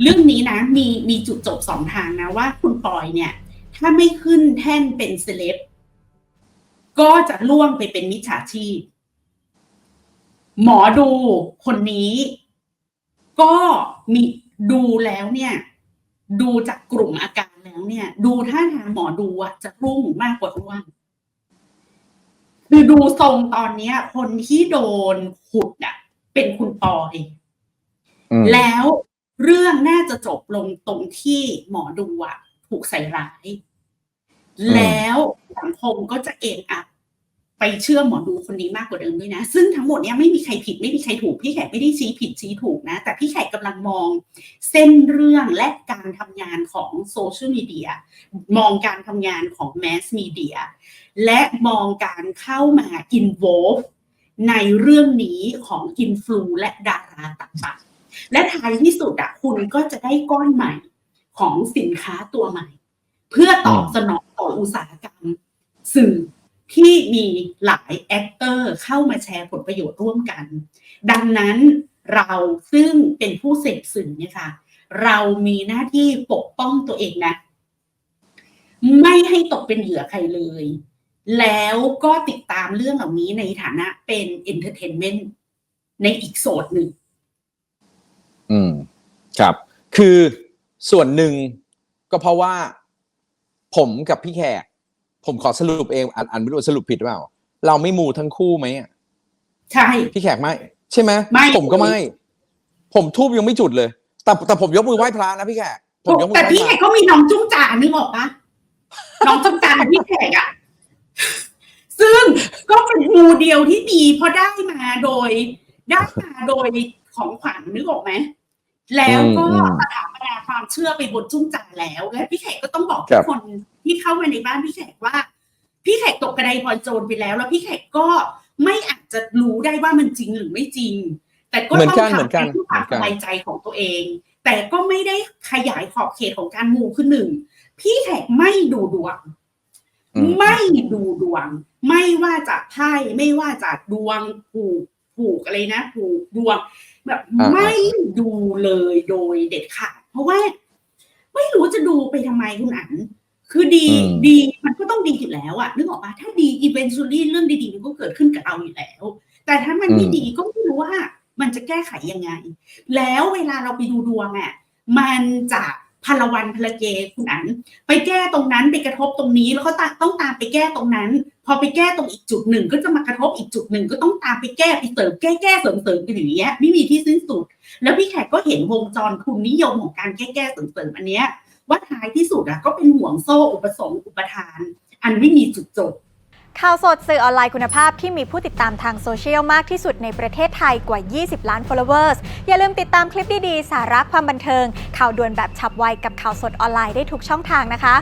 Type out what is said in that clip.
เรื่องนี้นะมีมีจุดจบสองทางนะว่าคุณปอยเนี่ย ถ้าไม่ขึ้นแท่นเป็นเซเลบก็จะล่วงไปเป็นมิจฉาชีพ หมอดูคนนี้ ก็มีดูแล้วเนี่ย ดูจากกลุ่มอาการแล้วเนี่ย ดูท่าทางหมอดูอะจะรุ่งมากกว่าร่วงคือดูทรงตอนเนี้ย คนที่โดนขุดอะเป็นคุณปอยอืมแล้ว เรื่องน่าจะจบลงตรงที่หมอดูอะถูกใส่ร้าย แล้วสังคมก็จะเอ็นอัพไปเชื่อหมอดูคนนี้มากกว่าเดิมด้วยนะ ซึ่งทั้งหมดเนี้ยไม่มีใครผิดไม่มีใครถูก พี่แขกไม่ได้ชี้ผิดชี้ถูกนะ แต่พี่แขกกำลังมอง เส้นเรื่องและการทำงานของโซเชียลมีเดียมองการทำงานของแมสมีเดียและมองการเข้ามา involve ในเรื่องนี้ของอินฟลูและดาราต่าง และท้ายที่สุดอะคุณก็จะได้ก้อนใหม่ของสินค้าตัวใหม่ เพื่อตอบสนองต่ออุตสาหกรรม สื่อที่มีหลายแอคเตอร์เข้ามาแชร์ผลประโยชน์ร่วมกัน ดังนั้นเราซึ่งเป็นผู้เสพสื่อเนี่ยค่ะ เรามีหน้าที่ปกป้องตัวเองนะ ไม่ให้ตกเป็นเหยื่อใครเลย แล้วก็ติดตามเรื่องเหล่านี้ในฐานะเป็นเอนเตอร์เทนเมนต์ในอีกโซนหนึ่ง อืมครับ คือส่วนหนึ่งก็เพราะว่า ผมกับพี่แขก ผมขอสรุปเองอันอันไม่รู้ว่าสรุปผิดหรือเปล่า เราไม่มูทั้งคู่ไหมอะใช่ พี่แขกไม่ ใช่ไหมไม่ ผมก็ไม่ ผมทูบยังไม่จุดเลย แต่แต่ผมยกมือไหว้พระนะพี่แขกผมยกมือแต่ไหว้พี่พแขระกก็มีน้องจุ้งจ่านึกออกปะน้องจุ้งจ่าพี่แขกอะซึ่งก็เป็นงูเดียวที่มีเพราะได้มาโดย ได้มาโดยของขวัญนึกออกไหม แล้วก็สถาปนาความเชื่อไปบนจุ้งจ่าแล้วและพี่แขกก็ต้องบอกทุกคนที่เข้ามาในบ้านพี่แขกว่า พี่แขกตกกระไดพลอยโจรไปแล้ว แล้วพี่แขกก็ไม่อาจจะรู้ได้ว่ามันจริงหรือไม่จริง แต่ก็เหมือนต้องกันเหมือนทำกันให้เพื่อความเหมือนกันสบายใจของตัวเอง แต่ก็ไม่ได้ขยายขอบเขตของการมูคือหนึ่งพี่แขกไม่ดูดวงอืมไม่ดูดวง ไม่ว่าจะไพ่ไม่ว่าจะดวงผูกผูกอะไรนะผูกดวง แบบอ่าไม่ดูเลยโดยเด็ดขาดเพราะว่า ไม่รู้จะดูไปทำไมคุณอันคือดีอืมดีมันก็ต้องดีอยู่แล้วอะนึกออกปะถ้าดีอีเวนต์ซูรี่เรื่องดีๆมันก็เกิดขึ้นกับเราอยู่แล้ว แต่ถ้ามันไม่ดีก็ไม่รู้ว่า มันจะแก้ไขยังไง แล้วเวลาเราไปดูดวงอะมันจะพลวันพลเกคุณอัน ไปแก้ตรงนั้นไปกระทบตรงนี้แล้วก็ตาต้องตามไปแก้ตรงนั้น พอไปแก้ตรงอีกจุดหนึ่งก็จะมากระทบอีกจุดหนึ่งก็ต้องตามไปแก้ไปเสริมแก้แก้เสริมเสริมกันอย่างเงี้ยไม่มีที่สิ้นสุด แล้วพี่แขกก็เห็นวงจรทุนนิยมของการแก้แก้เสริมเสริมอันเนี้ยว่าท้ายที่สุดอะก็เป็นห่วงโซ่อุปสงค์อุปทาน อันไม่มีจุดจบข่าวสดสื่อออนไลน์คุณภาพที่มีผู้ติดตามทางโซเชียลมากที่สุดในประเทศไทยกว่า 20 ล้าน followers อย่าลืมติดตามคลิปดี ๆ สาระความบันเทิง ข่าวด่วนแบบฉับไวกับข่าวสดออนไลน์ได้ทุกช่องทางนะคะ